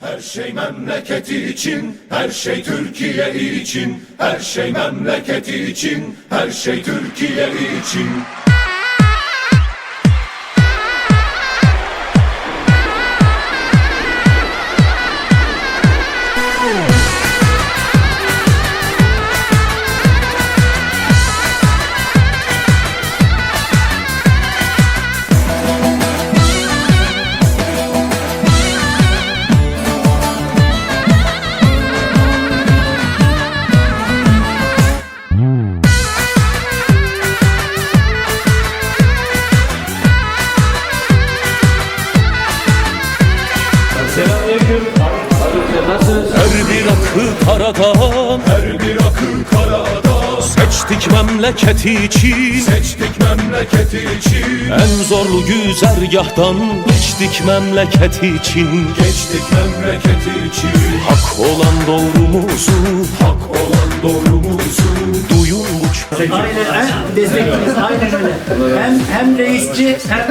Her şey memleketi için, her şey Türkiye için, her şey memleketi için, her şey Türkiye için. Karadan Her bir akı karada, Seçtik memleketi için seçtik memleketi için. En zorlu güzergahtan Geçtik memleketi için Geçtik memleketi için, Hak olan doğrumuzu hak olan doğrumuzu. Duyun bu ç- Aynen, aynen. Destekleriz aynen öyle. Hem, hem reisçi hem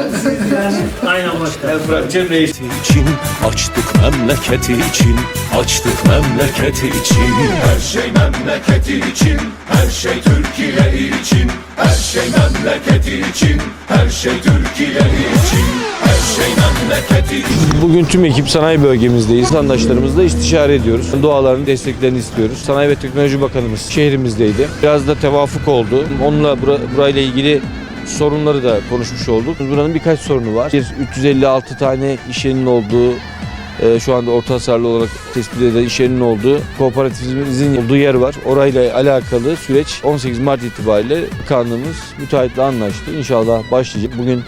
yani. Aynen başkanım. Bırakacağım reis. için Açtık memleketi için Açtık memleketi için Her şey memleketi için, her şey Türkiye için, her şey memleketi için, her şey Türkiye için, her şey için. Bugün tüm ekip sanayi bölgemizdeyiz. Vatandaşlarımızla istişare ediyoruz. Dualarını, desteklerini istiyoruz. Sanayi ve Teknoloji Bakanımız şehrimizdeydi. Biraz da tevafuk oldu. Onunla bura, burayla ilgili sorunları da konuşmuş olduk. Buranın birkaç sorunu var. Bir 356 tane iş yerinin olduğu e, şu anda orta hasarlı olarak tespit edilen iş yerinin olduğu kooperatifimizin olduğu yer var. Orayla alakalı süreç 18 Mart itibariyle bakanlığımız müteahhitle anlaştı. İnşallah başlayacak. Bugün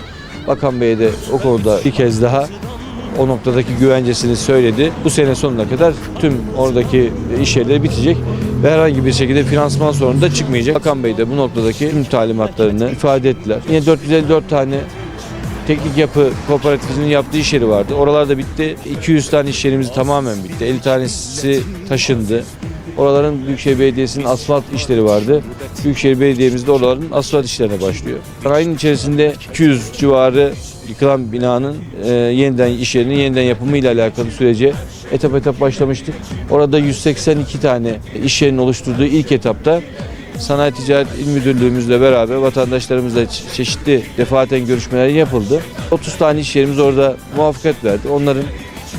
Bakan Bey de o konuda bir kez daha o noktadaki güvencesini söyledi. Bu sene sonuna kadar tüm oradaki iş yerleri bitecek ve herhangi bir şekilde finansman sorunu da çıkmayacak. Bakan Bey de bu noktadaki tüm talimatlarını ifade ettiler. Yine 454 tane teknik yapı kooperatifinin yaptığı iş yeri vardı. Oralar da bitti. 200 tane iş yerimiz tamamen bitti. 50 tanesi taşındı. Oraların Büyükşehir Belediyesi'nin asfalt işleri vardı. Büyükşehir Belediye'miz de oraların asfalt işlerine başlıyor. Sarayın içerisinde 200 civarı yıkılan binanın e, yeniden iş yerinin yeniden yapımı ile alakalı sürece etap etap başlamıştık. Orada 182 tane iş yerinin oluşturduğu ilk etapta Sanayi Ticaret İl Müdürlüğümüzle beraber vatandaşlarımızla çe- çeşitli defaten görüşmeler yapıldı. 30 tane iş yerimiz orada muvaffakat verdi. Onların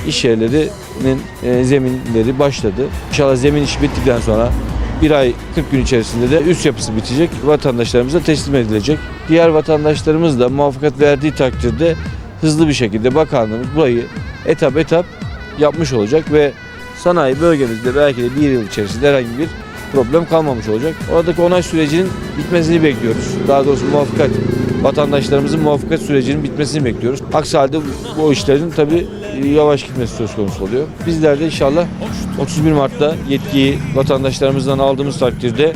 iş yerlerinin e, zeminleri başladı. İnşallah zemin işi bittikten sonra bir ay 40 gün içerisinde de üst yapısı bitecek. Vatandaşlarımıza teslim edilecek. Diğer vatandaşlarımız da muvaffakat verdiği takdirde hızlı bir şekilde bakanlığımız burayı etap etap yapmış olacak ve sanayi bölgemizde belki de bir yıl içerisinde herhangi bir problem kalmamış olacak. Oradaki onay sürecinin bitmesini bekliyoruz. Daha doğrusu muvaffakat vatandaşlarımızın muvaffakat sürecinin bitmesini bekliyoruz. Aksi halde bu işlerin tabii yavaş gitmesi söz konusu oluyor. Bizler de inşallah 31 Mart'ta yetkiyi vatandaşlarımızdan aldığımız takdirde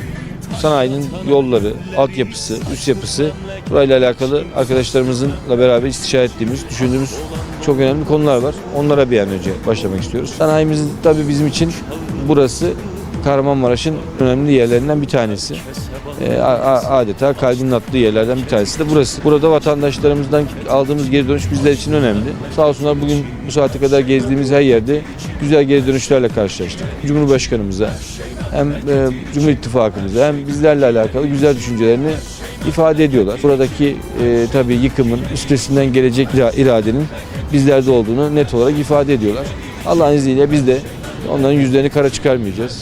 sanayinin yolları, altyapısı, üst yapısı burayla alakalı arkadaşlarımızla beraber istişare ettiğimiz, düşündüğümüz çok önemli konular var. Onlara bir an önce başlamak istiyoruz. Sanayimizin tabii bizim için burası Kahramanmaraş'ın önemli yerlerinden bir tanesi. Ee, adeta kalbinin attığı yerlerden bir tanesi de burası. Burada vatandaşlarımızdan aldığımız geri dönüş bizler için önemli. Sağ olsunlar bugün bu saate kadar gezdiğimiz her yerde güzel geri dönüşlerle karşılaştık. Cumhurbaşkanımıza hem e, Cumhur İttifakımıza hem bizlerle alakalı güzel düşüncelerini ifade ediyorlar. Buradaki e, tabii yıkımın üstesinden gelecek ira- iradenin bizlerde olduğunu net olarak ifade ediyorlar. Allah'ın izniyle biz de onların yüzlerini kara çıkarmayacağız.